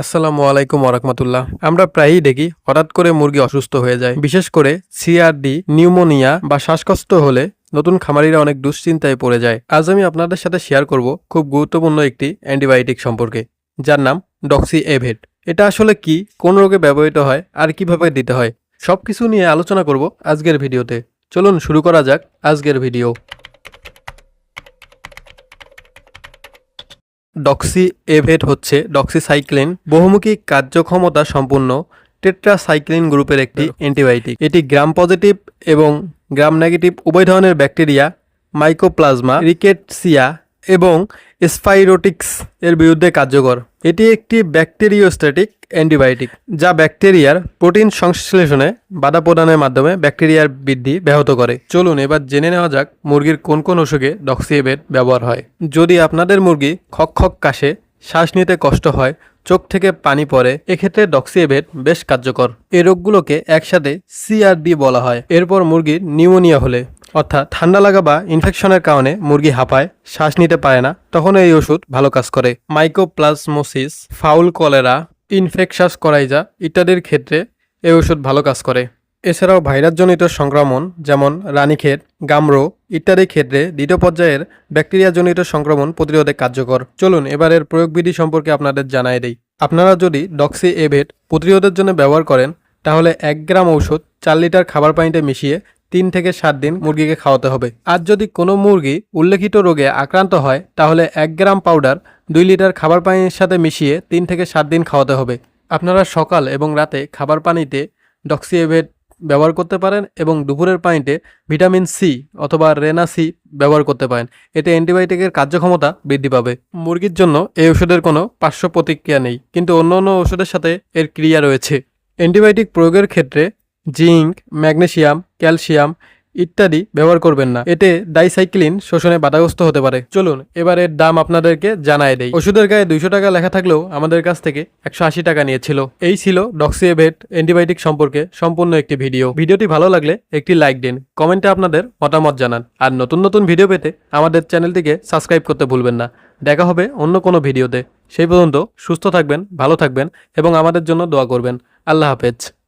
আসসালামু আলাইকুম ওরহমতুল্লাহ আমরা প্রায়ই দেখি হঠাৎ করে মুরগি অসুস্থ হয়ে যায়। বিশেষ করে সিআরডি, নিউমোনিয়া বা শ্বাসকষ্ট হলে নতুন খামারিরা অনেক দুশ্চিন্তায় পড়ে যায়। আজ আমি আপনাদের সাথে শেয়ার করব খুব গুরুত্বপূর্ণ একটি অ্যান্টিবায়োটিক সম্পর্কে, যার নাম ডক্সি এভেট এটা আসলে কি, কোন রোগে ব্যবহৃত হয়, আর কীভাবে দিতে হয়, সবকিছু নিয়ে আলোচনা করব আজকের ভিডিওতে। চলুন শুরু করা যাক আজকের ভিডিও। ডক্সি এভেট হচ্ছে ডক্সিসাইক্লিন বহুমুখী কার্যক্ষমতা সম্পূর্ণ টেট্রাসাইক্লিন গ্রুপের একটি অ্যান্টিবায়োটিক। এটি গ্রাম পজিটিভ এবং গ্রাম নেগেটিভ উভয় ধরনের ব্যাকটেরিয়া মাইকোপ্লাজমা রিকেটসিয়া এবং স্পাইরোটিক্স এর বিরুদ্ধে কার্যকর। এটি একটি ব্যাকটেরিওস্ট্যাটিক অ্যান্টিবায়োটিক, যা ব্যাকটেরিয়ার প্রোটিন সংশ্লেষণে বাধা প্রদানের মাধ্যমে ব্যাকটেরিয়ার বৃদ্ধি ব্যাহত করে। চলুন এবার জেনে নেওয়া যাক মুরগির কোন কোন অসুখে ডক্সিএবেট ব্যবহার হয়। যদি আপনাদের মুরগি খক খক কাশে, শ্বাস নিতে কষ্ট হয়, চোখ থেকে পানি পড়ে, এক্ষেত্রে ডক্সিএবেট বেশ কার্যকর। এই রোগগুলোকে একসাথে সিআরডি বলা হয়। এরপর মুরগির নিউমোনিয়া হলে অর্থাৎ ঠান্ডা লাগা বা ইনফেকশনের কারণে মুরগি হাঁপায়, শ্বাস নিতে পারে না, তখন এই ওষুধ ভালো কাজ করে। Mycoplasmosis fowl cholera infectious coryza ইত্যাদির ক্ষেত্রে এই ওষুধ ভালো কাজ করে। এছাড়াও ভাইরাসজনিত সংক্রমণ যেমন রানীক্ষেত, গামরো ইত্যাদি ক্ষেত্রে দ্বিতীয় পর্যায়ের ব্যাকটেরিয়াজনিত সংক্রমণ প্রতিরোধে কার্যকর। চলুন এবারের প্রয়োগবিধি সম্পর্কে আপনাদের জানাই দেই। আপনারা যদি ডক্সি এভেট প্রতিরোধের জন্য ব্যবহার করেন, তাহলে এক গ্রাম ঔষধ চার লিটার খাবার পানিতে মিশিয়ে তিন থেকে সাত দিন মুরগিকে খাওয়াতে হবে। আর যদি কোনো মুরগি উল্লেখিত রোগে আক্রান্ত হয়, তাহলে এক গ্রাম পাউডার, দুই লিটার খাবার পানির সাথে মিশিয়ে তিন থেকে সাত দিন খাওয়াতে হবে। আপনারা সকাল এবং রাতে খাবার পানিতে ডক্সিএভেট ব্যবহার করতে পারেন এবং দুপুরের পানিতে ভিটামিন সি অথবা রেনা সি ব্যবহার করতে পারেন। এতে অ্যান্টিবায়োটিকের কার্যক্ষমতা বৃদ্ধি পাবে। মুরগির জন্য এই ওষুধের কোনো পার্শ্ব প্রতিক্রিয়া নেই, কিন্তু অন্য অন্য ওষুধের সাথে এর ক্রিয়া রয়েছে। অ্যান্টিবায়োটিক প্রয়োগের ক্ষেত্রে জিঙ্ক ম্যাগনেশিয়াম ক্যালসিয়াম ইত্যাদি ব্যবহার করবেন না। এতে ডাইসাইক্লিন শোষণে বাধাগ্রস্ত হতে পারে। চলুন এবার এর দাম আপনাদেরকে জানায় দেই। ওষুধের গায়ে দুইশো টাকা লেখা থাকলেও আমাদের কাছ থেকে একশো আশি টাকা নিয়েছিল। এই ছিল ডক্সিএভেট অ্যান্টিবায়োটিক সম্পর্কে সম্পূর্ণ একটি ভিডিও। ভিডিওটি ভালো লাগলে একটি লাইক দিন, কমেন্টে আপনাদের মতামত জানান। আর নতুন নতুন ভিডিও পেতে আমাদের চ্যানেলটিকে সাবস্ক্রাইব করতে ভুলবেন না। দেখা হবে অন্য কোনো ভিডিওতে। সেই পর্যন্ত সুস্থ থাকবেন, ভালো থাকবেন এবং আমাদের জন্য দোয়া করবেন। আল্লাহ হাফেজ।